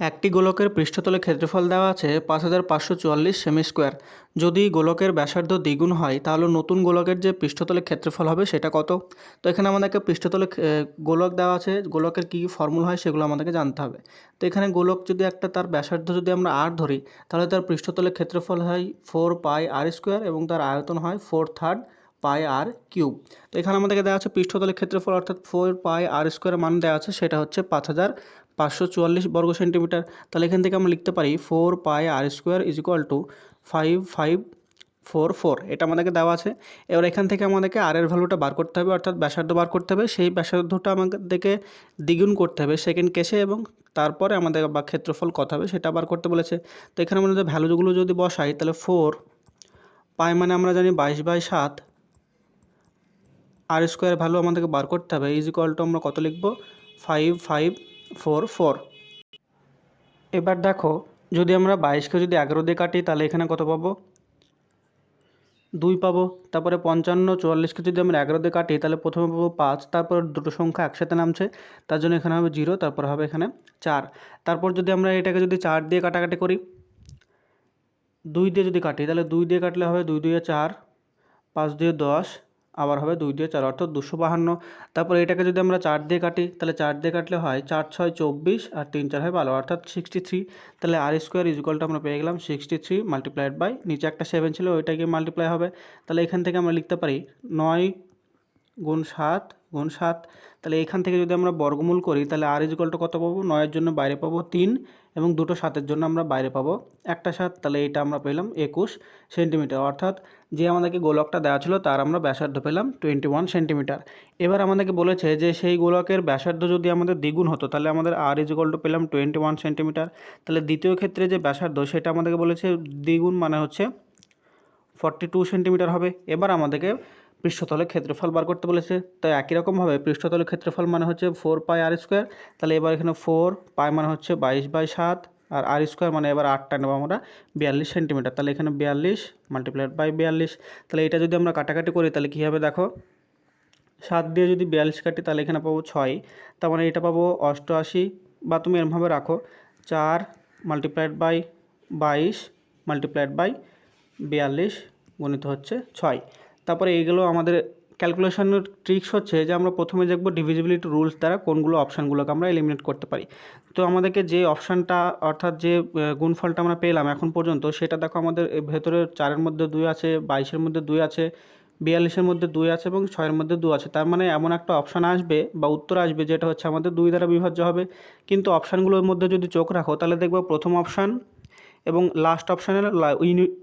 একটি গোলকের পৃষ্ঠতলে ক্ষেত্রফল দেওয়া আছে পাঁচ হাজার পাঁচশো চুয়াল্লিশ সেমি স্কোয়ার। যদি গোলকের ব্যাসার্ধ দ্বিগুণ হয়, তাহলে নতুন গোলকের যে পৃষ্ঠতলে ক্ষেত্রফল হবে সেটা কত? তো এখানে আমাদেরকে পৃষ্ঠতলে গোলক দেওয়া আছে, গোলকের কী কী ফর্মুলা হয় সেগুলো আমাদেরকে জানতে হবে। তো এখানে গোলক যদি একটা তার ব্যাসার্ধ যদি আমরা আর ধরি, তাহলে তার পৃষ্ঠতলে ক্ষেত্রফল হয় ফোর পাই আর স্কোয়ার এবং তার আয়তন হয় four third pi r cube তো এখানে আমাদেরকে দেওয়া আছে পৃষ্ঠতলের ক্ষেত্রফল অর্থাৎ ফোর পাই আর স্কোয়ার মান দেওয়া আছে, সেটা হচ্ছে পাঁচ হাজার পাঁচশো চুয়াল্লিশ বর্গ সেন্টিমিটার, তাহলে এখান থেকে আমরা লিখতে পারি four pi r square is equal to five five four four, এটা আমাদেরকে দেওয়া আছে। এবার এখান থেকে আমাদেরকে আর এর ভ্যালুটা বার করতে হবে, অর্থাৎ ব্যাসার্ধ বার করতে হবে, সেই ব্যাসার্ধটা আমাদেরকে দ্বিগুণ করতে হবে সেকেন্ড কেসে এবং তারপরে আমাদের বা ক্ষেত্রফল কত হবে সেটা বার করতে বলেছে। তো এখানে আমরা যদি ভ্যালুগুলো যদি বসাই, তাহলে ফোর পাই মানে আমরা জানি বাইশ বাই সাত আর স্কোয়ার ভ্যালু আমাদেরকে বার করতে হবে ইজ ইকুয়াল টু আমরা কত লিখব? Five five four four. এবার দেখো, যদি আমরা বাইশকে যদি এগারো দিয়ে কাটি, তাহলে এখানে কত পাবো? দুই পাবো। তারপরে পঞ্চান্ন, চুয়াল্লিশকে যদি আমরা এগারো দিয়ে কাটি, তাহলে প্রথমে পাবো পাঁচ, তারপর দুটো সংখ্যা একসাথে নামছে, তার জন্য এখানে হবে জিরো, তারপর হবে এখানে চার। তারপর যদি আমরা এটাকে যদি চার দিয়ে কাটাকাটি করি, দুই দিয়ে যদি কাটি, তাহলে দুই দিয়ে কাটলে হবে দুই দুইয়ে চার, পাঁচ দুয়ে দশ আবার হবে দুই দিয়ে চার, অর্থাৎ দুশো বাহান্ন। তারপর এটাকে যদি আমরা চার দিয়ে কাটি, তাহলে চার দিয়ে কাটলে হয় চার ছয় চব্বিশ আর তিন চার হয় বারো, অর্থাৎ সিক্সটি থ্রি তাহলে আর স্কোয়ার ইজুকালটা আমরা পেয়ে গেলাম সিক্সটি থ্রি মাল্টিপ্লাইড বাই নিচে একটা সেভেন ছিল, ওইটা গিয়ে মাল্টিপ্লাই হবে। তাহলে এখান থেকে আমরা লিখতে পারি নয় গুণ সাত গুণ সাত, তাহলে এখান থেকে যদি আমরা বর্গমূল করি, তাহলে আর ইজুকালটা কত পাবো? নয়ের জন্য বাইরে পাবো তিন এবং দুটো সাতের জন্য আমরা বাইরে পাবো একটা সাত, তাহলে এইটা আমরা পেলাম একুশ সেন্টিমিটার। অর্থাৎ যে আমাদেরকে গোলকটা দেওয়া ছিল, তার আমরা ব্যাসার্ধ পেলাম টোয়েন্টি ওয়ান সেন্টিমিটার। এবার আমাদেরকে বলেছে যে সেই গোলকের ব্যাসার্ধ যদি আমাদের দ্বিগুণ হতো, তাহলে আমাদের আর ইজুকাল টু পেলাম টোয়েন্টি ওয়ান সেন্টিমিটার। তাহলে দ্বিতীয় ক্ষেত্রে যে ব্যাসার্ধ, সেটা আমাদেরকে বলেছে দ্বিগুণ মানে হচ্ছে ফর্টি টু সেন্টিমিটার হবে। এবার আমাদেরকে পৃষ্ঠতলের ক্ষেত্রফল বার করতে বলেছে। তাই একই রকমভাবে পৃষ্ঠতলের ক্ষেত্রফল মানে হচ্ছে ফোর পাই আর স্কোয়ার। তাহলে এবার এখানে ফোর পাই মানে হচ্ছে বাইশ বাই সাত। আর আর স্কোয়ার মানে এবার আটটা নেব আমরা বিয়াল্লিশ সেন্টিমিটার। তাহলে এখানে বিয়াল্লিশ মাল্টিপ্লাইড বাই বিয়াল্লিশ। তাহলে এটা যদি আমরা কাটাকাটি করি তাহলে কী হবে দেখো? সাত দিয়ে যদি বিয়াল্লিশ কাটি তাহলে এখানে পাবো ছয়। তার মানে এটা পাবো অষ্টআশি। বা তুমি এরমভাবে রাখো চার মাল্টিপ্লাইড বাই বাইশ মাল্টিপ্লাইড বাই বিয়াল্লিশ গণিত হচ্ছে ছয়। তারপরে এইগুলো আমাদের ক্যালকুলেশনের ট্রিক্স হচ্ছে যে আমরা প্রথমে দেখব ডিভিজিবিলিটি রুলস দ্বারা কোনগুলো অপশানগুলোকে আমরা এলিমিনেট করতে পারি। তো আমাদেরকে যে অপশানটা অর্থাৎ যে গুণফলটা আমরা পেলাম এখন পর্যন্ত, সেটা দেখো আমাদের ভেতরে চারের মধ্যে দুই আছে, বাইশের মধ্যে দুই আছে, বিয়াল্লিশের মধ্যে দুই আছে এবং ছয়ের মধ্যে দু আছে। তার মানে এমন একটা অপশান আসবে বা উত্তর আসবে যেটা হচ্ছে আমাদের দুই দ্বারা বিভাজ্য হবে। কিন্তু অপশানগুলোর মধ্যে যদি চোখ রাখো, তাহলে দেখব প্রথম অপশান এবং লাস্ট অপশানের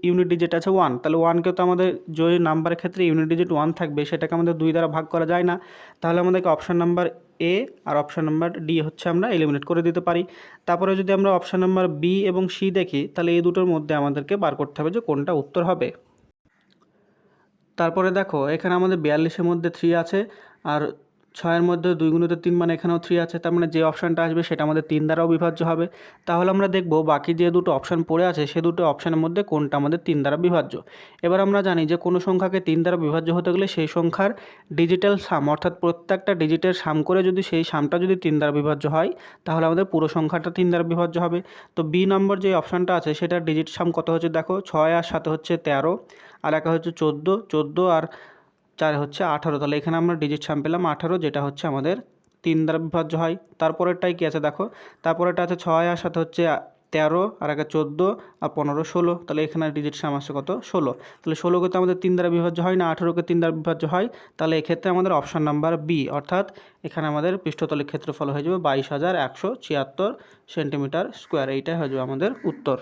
ইউনিট ডিজিট আছে ওয়ান তাহলে ওয়ানকে তো আমাদের যে নাম্বারের ক্ষেত্রে ইউনিট ডিজিট ওয়ান থাকবে, সেটাকে আমাদের দুই দ্বারা ভাগ করা যায় না। তাহলে আমাদেরকে অপশান নাম্বার এ আর অপশান নাম্বার ডি হচ্ছে আমরা এলিমিনেট করে দিতে পারি। তারপরে যদি আমরা অপশান নাম্বার বি এবং সি দেখি, তাহলে এই দুটোর মধ্যে আমাদেরকে বার করতে হবে যে কোনটা উত্তর হবে। তারপরে দেখো, এখানে আমাদের বিয়াল্লিশের মধ্যে থ্রি আছে, আর ছয়ের মধ্যে দুই গুণিত তিন মানে এখানেও থ্রি আছে, তার মানে যে অপশানটা আসবে সেটা আমাদের তিন দ্বারাও বিভাজ্য হবে। তাহলে আমরা দেখব বাকি যে দুটো অপশান পড়ে আছে, সে দুটো অপশানের মধ্যে কোনটা আমাদের তিন দ্বারা বিভাজ্য। এবার আমরা জানি যে কোনো সংখ্যাকে তিন দ্বারা বিভাজ্য হতে গেলে সেই সংখ্যার ডিজিটাল সাম অর্থাৎ প্রত্যেকটা ডিজিটের সাম করে যদি সেই সামটা যদি তিন দ্বারা বিভাজ্য হয়, তাহলে আমাদের পুরো সংখ্যাটা তিন দ্বারা বিভাজ্য হবে। তো বি নম্বর যে অপশানটা আছে, সেটার ডিজিট সাম কত হচ্ছে দেখো? ছয় আর সাথে হচ্ছে তেরো, আর একা হচ্ছে চোদ্দ চোদ্দ আর চার হচ্ছে আঠারো। তাহলে এখানে আমরা ডিজিট সাম পেলাম আঠারো, যেটা হচ্ছে আমাদের তিন দ্বারা বিভাজ্য হয়। তারপরেরটাই কী আছে দেখো? তারপরেরটা আছে ছয় আর সাথে হচ্ছে তেরো, আর একে চোদ্দ আর পনেরো ষোলো। তাহলে এখানে ডিজিট সাম আসছে কত? ষোলো। তাহলে ষোলোকে তো আমাদের তিন দ্বারা বিভাজ্য হয় না, আঠেরোকে তিন দ্বারা বিভাজ্য হয়। তাহলে এক্ষেত্রে আমাদের অপশান নাম্বার বি অর্থাৎ এখানে আমাদের পৃষ্ঠতলের ক্ষেত্রফল হয়ে যাবে বাইশ হাজার একশো ছিয়াত্তর সেন্টিমিটার স্কোয়ার এইটাই হয়ে যাবে আমাদের উত্তর।